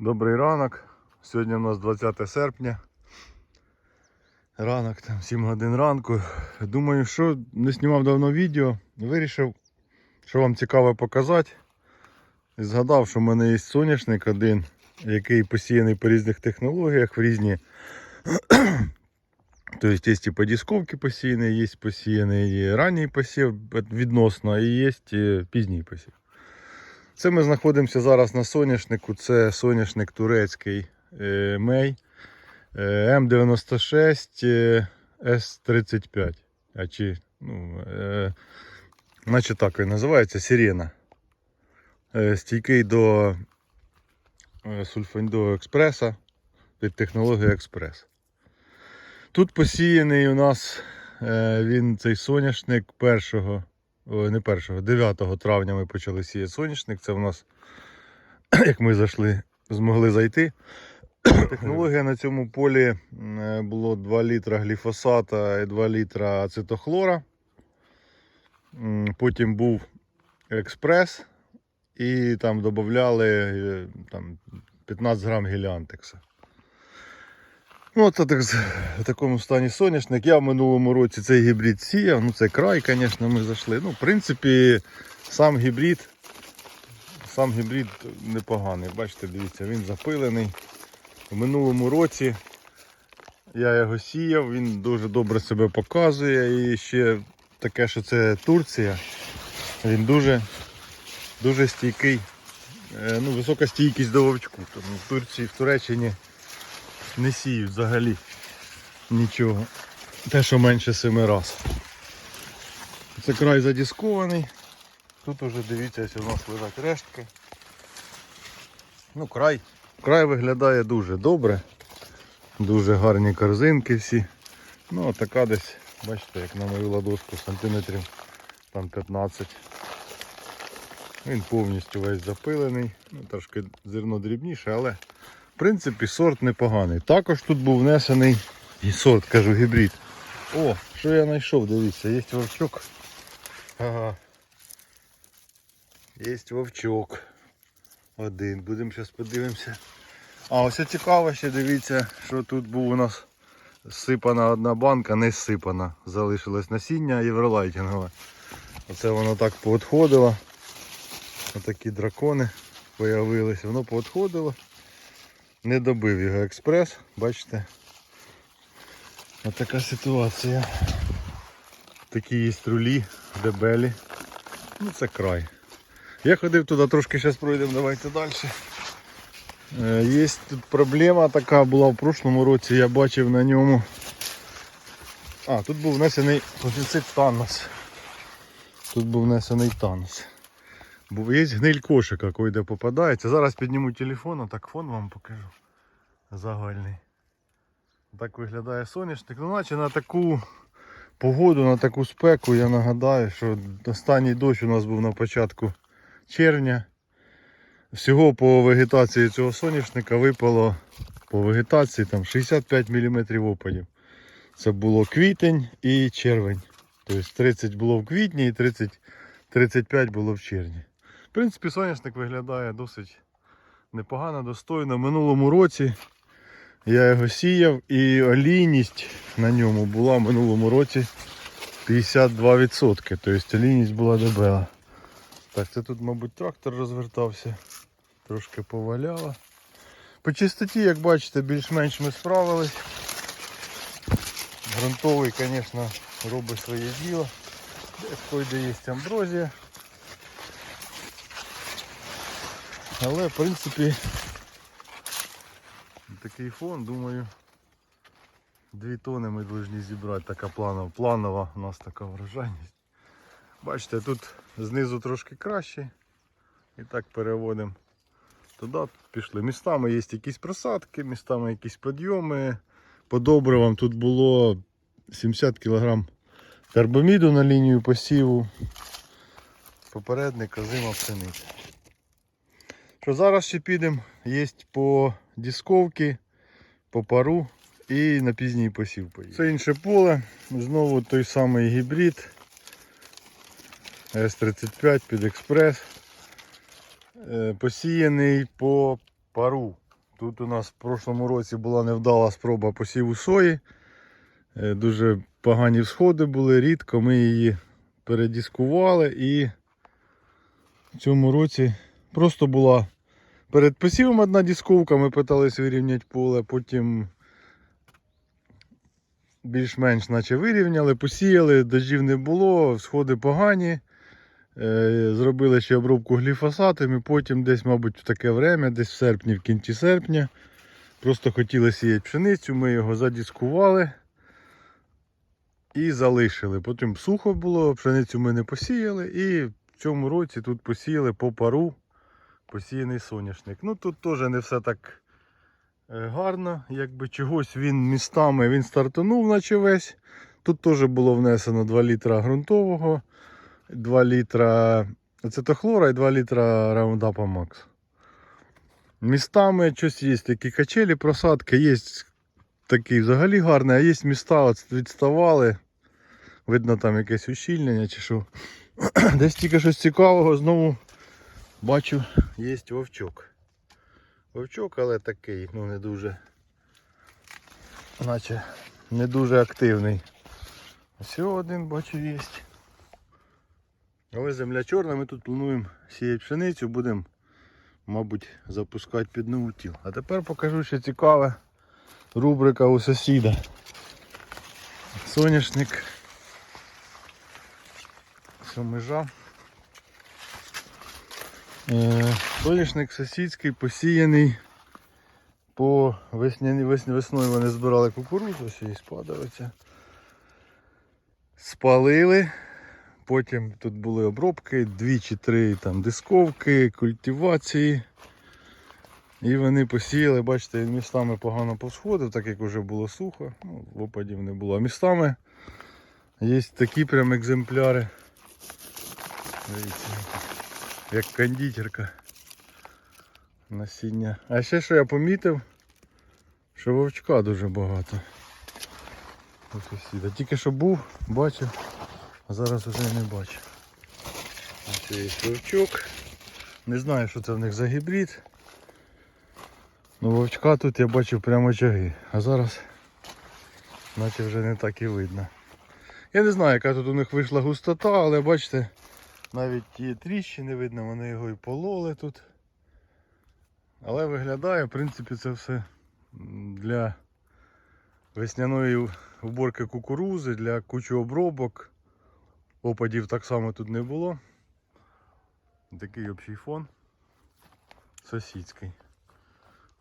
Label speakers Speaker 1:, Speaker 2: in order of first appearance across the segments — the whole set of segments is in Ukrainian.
Speaker 1: Добрий ранок. Сьогодні у нас 20 серпня. Ранок там 7 годин ранку. Думаю, що не знімав давно відео. Вирішив, що вам цікаво показати. І згадав, що в мене є соняшник один, який посіяний по різних технологіях, в різні. Тобто є і по дисковці посіяний, є посіяний ранній посів відносно, і є пізній посів. Це ми знаходимося зараз на соняшнику. Це соняшник турецький е, Мей е, М96 е, С35. А чи, ну, е, наче так він називається Сирена. Е, стійкий до е, експреса під технологією експрес. Тут посіяний у нас е, він цей соняшник першого не 1, 9 травня ми почали сіяти соняшник. Це в нас, як ми зайшли, змогли зайти. Технологія на цьому полі е, було 2 літра гліфосата і 2 літра ацетохлора. Потім був експрес і там додавали е, там, 15 грам геліантекса. Ну, от так, в такому стані соняшник. Я в минулому році цей гібрид сіяв. Ну це край, звісно, ми зайшли. Ну, в принципі, сам гібрид, сам гібрид непоганий. Бачите, дивіться, він запилений. В минулому році я його сіяв, він дуже добре себе показує. І ще таке, що це Турція. Він дуже, дуже стійкий. Е, Ну, висока стійкість до вовчку. Тому в Турції, в Туреччині не сіють взагалі нічого. Те, що менше семи раз. Це край задіскований. Тут уже дивіться, у нас лежать рештки. Ну, край. Край виглядає дуже добре. Дуже гарні корзинки всі. Ну, а така десь, бачите, як на мою ладошку сантиметрів там 15. Він повністю весь запилений. Ну, трошки зерно дрібніше, але принципі, сорт непоганий. Також тут був внесений і сорт, кажу, гібрид. О, що я знайшов, дивіться, є вовчок. Ага. Є вовчок. Один. Будемо зараз подивимося. А ось цікаво ще дивіться, що тут був у нас сипана одна банка, не сипана. Залишилось насіння євролайтінгове. Оце воно так поотходило. Отакі дракони появились. Воно поотходило. Не добив його експрес, бачите. Ось така ситуація. Такі є рулі, дебелі. Ну це край. Я ходив туди, трошки зараз пройдемо, давайте далі. Е, Є тут проблема така була в прошлому році, я бачив на ньому. А, тут був внесений фунгіцид Танос. Тут був внесений Танос. Бо є гниль кошика, де попадається. Зараз підніму телефон, а так фон вам покажу. Загальний. Так виглядає соняшник. Ну, наче на таку погоду, на таку спеку, я нагадаю, що останній дощ у нас був на початку червня. Всього по вегетації цього соняшника випало по вегетації там 65 мм опадів. Це було квітень і червень. Тобто 30 було в квітні і 30, 35 було в червні. В принципі, соняшник виглядає досить непогано, достойно. Минулому році я його сіяв і олійність на ньому була минулому році 52%. Тобто олійність була дебела. Так, це тут, мабуть, трактор розвертався, трошки поваляло. По чистоті, як бачите, більш-менш ми справились. Грунтовий, звісно, робить своє діло. Койде є амброзія. Але в принципі такий фон, думаю, 2 тони ми повинні зібрати, така планова, планова у нас така врожайність. Бачите, тут знизу трошки краще. І так переводимо туди, пішли. Містами є якісь просадки, містами якісь підйоми. По добривам тут було 70 кг карбаміду на лінію посіву. Попередник озима пшениця. Що зараз ще підемо, є по дисковці, по пару і на пізній посів поїдемо. Це інше поле, знову той самий гібрид С35 під експрес. Е, Посіяний по пару. Тут у нас в прошлому році була невдала спроба посіву сої. Е, Дуже погані всходи були, рідко ми її передіскували і в цьому році просто була перед посівом одна дісковка, ми питались вирівняти поле, потім більш-менш наче вирівняли, посіяли, дождів не було, всходи погані. Е, Зробили ще обробку гліфосатами, потім десь, мабуть, в таке время, десь в серпні, в кінці серпня. Просто хотіли сіяти пшеницю, ми його задіскували і залишили. Потім сухо було, пшеницю ми не посіяли і в цьому році тут посіяли по пару посіяний соняшник. Ну тут теж не все так е, гарно, якби чогось він містами він стартанув, наче весь. Тут теж було внесено 2 літра ґрунтового, 2 літра ацетохлора і 2 літра раундапа Макс. Містами щось є, такі качелі, просадки, є такий взагалі гарний, а є міста відставали. Видно там якесь ущільнення чи що. Десь тільки щось цікавого знову бачу, є вовчок. Вовчок, але такий, ну не дуже, наче не дуже активний. Ось один бачу є. Але земля чорна, ми тут плануємо сіяти пшеницю, будемо, мабуть, запускати під нову тіл. А тепер покажу ще цікаве рубрика у сусіда. Соняшник. Що межа. Е, Соняшник сусідський посіяний по весні, весною вони збирали кукурудзу, ось її спадалися. Спалили. Потім тут були обробки, дві чи три там дисковки, культивації. І вони посіяли, бачите, містами погано посходив, так як вже було сухо, ну, опадів не було. А містами є такі прям екземпляри. Дивіться, як кондитерка. Насіння. А ще що я помітив, що вовчка дуже багато. Тільки що був, бачив, а зараз вже не бачу. Ось є вовчок. Не знаю, що це в них за гібрид. Ну вовчка тут я бачив прямо чаги, а зараз наче вже не так і видно. Я не знаю, яка тут у них вийшла густота, але бачите, навіть ті тріщини видно, вони його і пололи тут. Але виглядає, в принципі, це все для весняної уборки кукурузи, для кучі обробок. Опадів так само тут не було. Такий общий фон. Сусідський.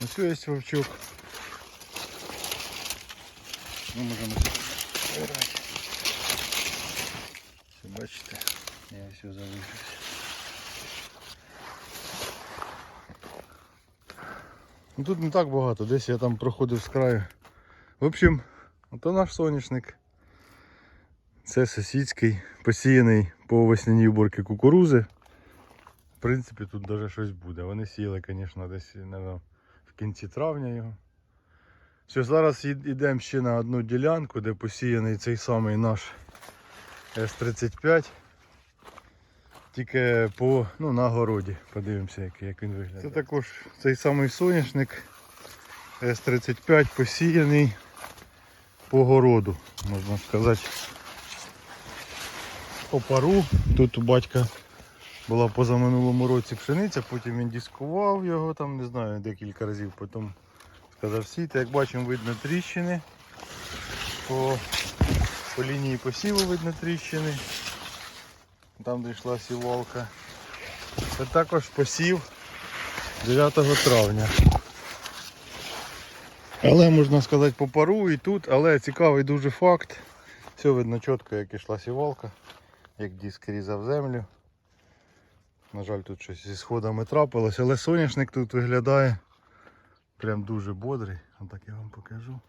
Speaker 1: Ось є вовчок. Ми можемо збирати. Все бачите, я все залишився. Ну тут не так багато, десь я там проходив з краю. В общем, ото наш соняшник. Це сусідський, посіяний по весняній уборці кукурузи. В принципі, тут навіть щось буде. Вони сіяли, звісно, десь наверно, в кінці травня його. Все, зараз йдемо ще на одну ділянку, де посіяний цей самий наш С-35. Тільки по, ну, на городі. Подивимося, як, як він виглядає. Це також цей самий соняшник С-35 посіяний по городу, можна сказати. По пару. Тут у батька була позаминулому році пшениця, потім він дискував його там, не знаю, декілька разів, потім сказав сіти. Як бачимо, видно тріщини. По, по лінії посіву видно тріщини. Там де йшла сівалка. Це також посів 9 травня. Але можна сказати по пару і тут, але цікавий дуже факт. Все видно чітко, як йшла сівалка, як диск різав землю. На жаль, тут щось зі сходами трапилось, але соняшник тут виглядає прям дуже бодрий. Отак я вам покажу.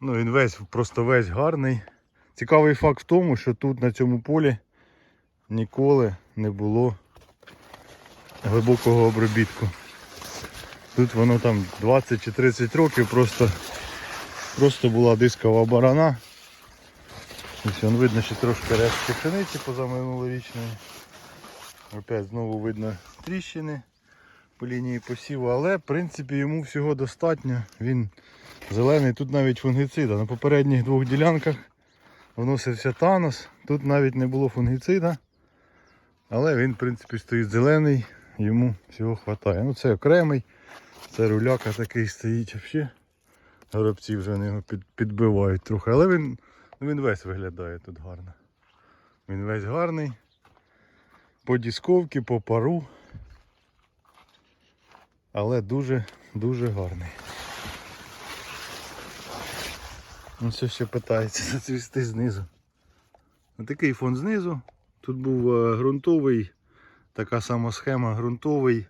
Speaker 1: Ну він весь, просто весь гарний. Цікавий факт в тому, що тут на цьому полі ніколи не було глибокого обробітку. Тут воно там 20 чи 30 років просто, просто була дискова барана. Ось вон видно ще трошки рештки пшениці позаминулорічної. Опять знову видно тріщини. по лінії посіву, але в принципі йому всього достатньо. Він зелений, тут навіть фунгіцида. На попередніх двох ділянках вносився танос, тут навіть не було фунгіцида. Але він, в принципі, стоїть зелений, йому всього вистачає. Ну це окремий, це руляка такий стоїть взагалі. Горобці вже нього під, підбивають трохи. Але він, ну, він весь виглядає тут гарно. Він весь гарний. По дісковці, по пару. Але дуже-дуже гарний. Ну, все ще питається зацвісти знизу. Такий фон знизу. Тут був е, ґрунтовий, така сама схема ґрунтовий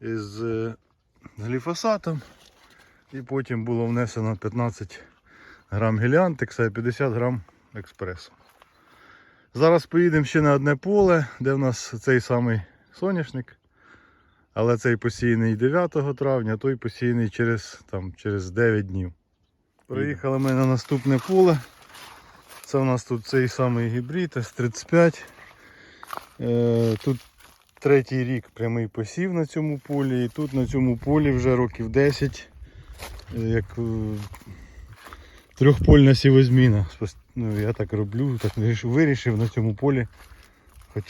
Speaker 1: із е, з гліфосатом. І потім було внесено 15 грам геліантекса і 50 грам експресу. Зараз поїдемо ще на одне поле, де в нас цей самий соняшник. Але цей посіяний 9 травня, а той посіяний через, там, через 9 днів. Приїхали ми на наступне поле. Це у нас тут цей самий гібрид С35. Е, Тут третій рік прямий посів на цьому полі. І тут на цьому полі вже років 10 е, як е, трьохпольна сівозміна. Ну, я так роблю, так вирішив- на цьому полі хоч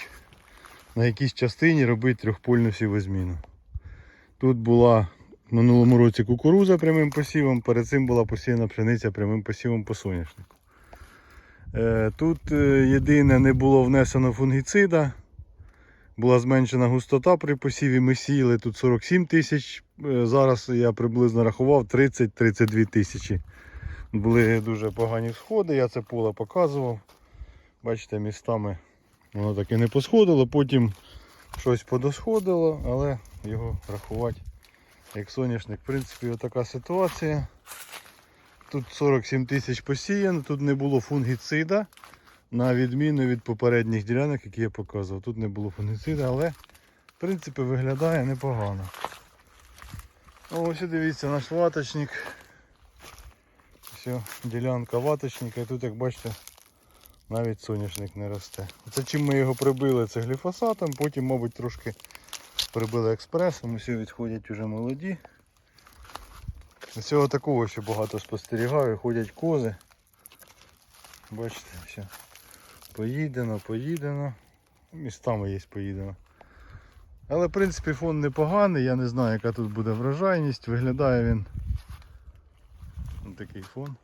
Speaker 1: на якійсь частині робити трьохпольну сівозміну. Тут була в минулому році кукуруза прямим посівом, перед цим була посіяна пшениця прямим посівом по соняшнику. Е, Тут е, єдине не було внесено фунгіцида. Була зменшена густота при посіві. Ми сіяли тут 47 тисяч. е, Зараз я приблизно рахував 30-32 тисячі. Були дуже погані сходи, я це поле показував. Бачите, містами воно так і не посходило, потім щось подосходило, але його рахувати як соняшник. В принципі, отака ситуація. Тут 47 тисяч посіяно, тут не було фунгіцида. На відміну від попередніх ділянок, які я показував. Тут не було фунгіцида, але в принципі виглядає непогано. Ось і дивіться наш ваточник. Все, ділянка ваточника. І тут, як бачите, навіть соняшник не росте. Це чим ми його прибили, це гліфосатом, потім, мабуть, трошки прибили експресом, усі відходять уже молоді. Всього такого ще багато спостерігаю, ходять кози. Бачите, все. Поїдено, поїдено. Містами є поїдено. Але в принципі фон непоганий, я не знаю яка тут буде врожайність, виглядає він. Ось такий фон.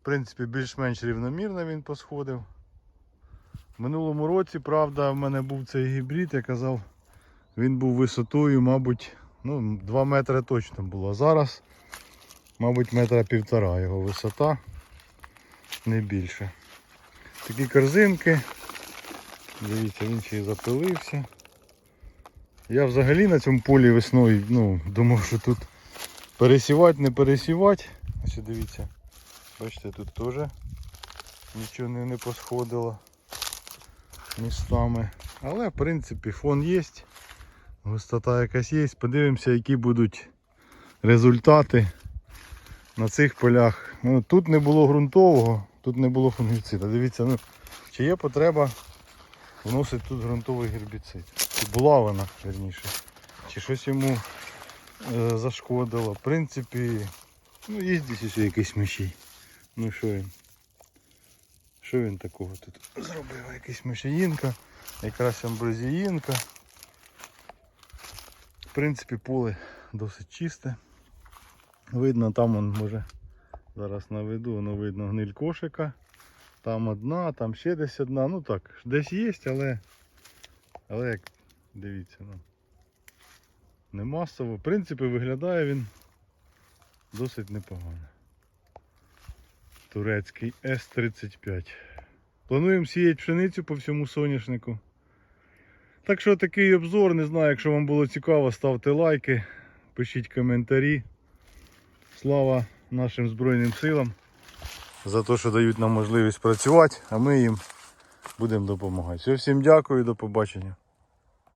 Speaker 1: В принципі, більш-менш рівномірно він посходив. В минулому році, правда, в мене був цей гібрид, я казав, він був висотою, мабуть, ну, 2 метри точно було. Зараз, мабуть, метра півтора його висота, не більше. Такі корзинки. Дивіться, він ще й запилився. Я взагалі на цьому полі весною ну, думав, що тут пересівати, не пересівати. Ось дивіться. Бачите, тут теж нічого не, не посходило містами. Але в принципі фон є. Густота якась є. Подивимося, які будуть результати на цих полях. Ну, тут не було ґрунтового, тут не було фунгіцида. Дивіться, ну, чи є потреба вносити тут ґрунтовий гербіцид. Чи була вона, верніше. Чи щось йому е, зашкодило. В принципі, ну є десь ще якийсь мишій. Ну що він? Що він такого тут зробив? Якась мишіїнка, якраз амброзіїнка. В принципі, поле досить чисте. Видно, там он може зараз наведу, воно видно гниль кошика. Там одна, там ще десь одна. Ну так, десь є, але, але як дивіться, ну, не масово. В принципі, виглядає він досить непогано. Турецький С-35. Плануємо сіяти пшеницю по всьому соняшнику. Так що такий обзор, не знаю, якщо вам було цікаво, ставте лайки, пишіть коментарі. Слава нашим Збройним силам за те, що дають нам можливість працювати, а ми їм будемо допомагати. Все, всім дякую, до побачення.